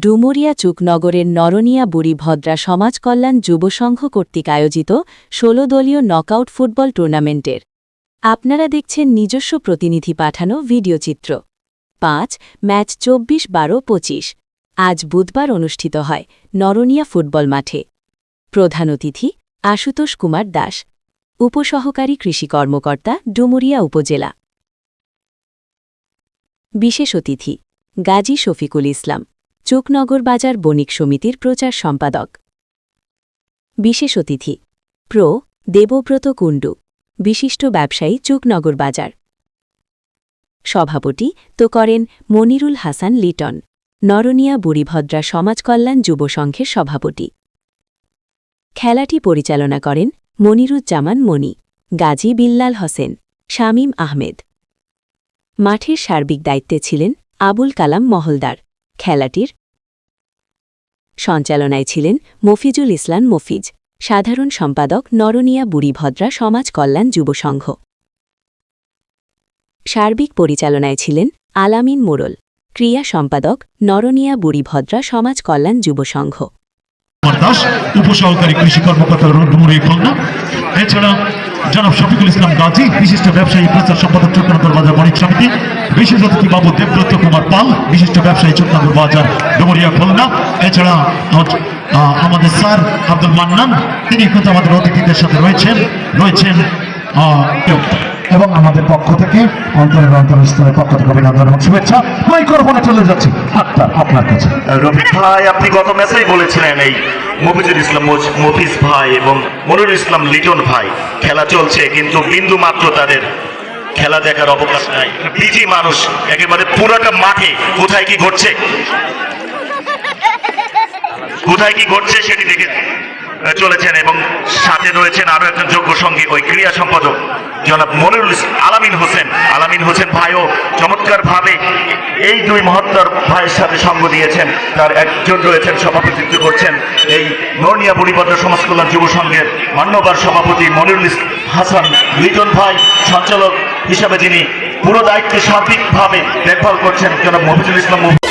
ডুমুরিয়া চুকনগরের নরনিয়া বুড়ি ভদ্রা সমাজ কল্যাণ যুব সংঘ কর্তৃক আয়োজিত ষোলো দলীয় নকআউট ফুটবল টুর্নামেন্টের। আপনারা দেখছেন নিজস্ব প্রতিনিধি পাঠানো ভিডিওচিত্র পাঁচ, ম্যাচ চব্বিশ বারো পঁচিশ। আজ বুধবার অনুষ্ঠিত হয় নরনিয়া ফুটবল মাঠে। প্রধান অতিথি, আশুতোষ কুমার দাস। উপসহকারী কৃষি কর্মকর্তা, ডুমুরিয়া উপজেলা। বিশেষ অতিথি, গাজী শফিকুল ইসলাম। চুকনগর বাজার বণিক সমিতির প্রচার সম্পাদক। বিশেষ অতিথি, প্রো, দেবব্রত কুণ্ডু, বিশিষ্ট ব্যবসায়ী চুকনগর বাজার। সভাপতি তো করেন মনিরুল হাসান লিটন, নরনিয়া বুড়িভদ্রা সমাজকল্যাণ যুব সংঘের সভাপতি। খেলাটি পরিচালনা করেন মনিরুজ্জামান মনি গাজী বিল্লাল হোসেন, শামীম আহমেদ। মাঠের সার্বিক দায়িত্বে ছিলেন আবুল কালাম মহলদার। খেলাটির সঞ্চালনায় ছিলেন মফিজুল ইসলাম মফিজ, সাধারণ সম্পাদক নরনিয়া বুড়িভদ্রা সমাজ কল্যাণ যুব সংঘ। সার্বিক পরিচালনায় ছিলেন আলামিন মোড়ল ক্রিয়া সম্পাদক নরনিয়া বুড়িভদ্রা সমাজ কল্যাণ যুব সংঘ। দাস, উপসহকারী কৃষি কর্মকর্তা এছাড়া জনাব শফিকুল ইসলাম গাজী, বিশিষ্ট ব্যবসায়ী, প্রচার সম্পাদক চক্রনগর বাজার বণিক সমিতি, বিশেষ অতিথি বাবু দেবব্রত কুমার পাল, বিশিষ্ট ব্যবসায়ী চক্রনগর বাজার ডুমুরিয়া খুলনা। এছাড়া আমাদের স্যার আব্দুল মান্নান, তিনি কিন্তু আমাদের অতিথিদের সাথে রয়েছেন রয়েছেন এবং আমাদের পক্ষ থেকে অন্তরের অন্তরস্থলের পক্ষ থেকে অভিনন্দন এবং শুভেচ্ছা। মাইক্রোফোনে চলে যাচ্ছি, আক্তার, আপনার কাছে। রফিক ভাই, আপনি গত ম্যাচেই বলেছিলেন এই মফিজুল ইসলাম মফিজ ভাই এবং মনিরুল ইসলাম লিটন ভাই। খেলা চলছে, কিন্তু বিন্দু মাত্র তাদের খেলা দেখার অবকাশ নাই। বিজি মানুষ, একেবারে পুরাটা মাঠে। কোথায় কি ঘটছে? কোথায় কি ঘটছে সেটি দেখে চলেছেন এবং সাথে রয়েছেন আরও একজন যোগ্য সঙ্গী ওই ক্রিয়া সম্পাদক, জনাব মনিরুল আলামিন হোসেন। আলামিন হোসেন ভাইও চমৎকার ভাবে এই দুই মহত্তর ভাইয়ের সাথে সঙ্গ দিয়েছেন। তার একজন রয়েছেন সভাপতিত্ব করছেন এই নর্নিয়া বুড়িভদ্র সমাজ কল্যাণ যুব সংঘের মান্যবার সভাপতি মনিরুল হাসান লিটন ভাই, সঞ্চালক হিসাবে যিনি পুরো দায়িত্বে সার্বিকভাবে দেখভাল করছেন জনাব মফিজুল ইসলাম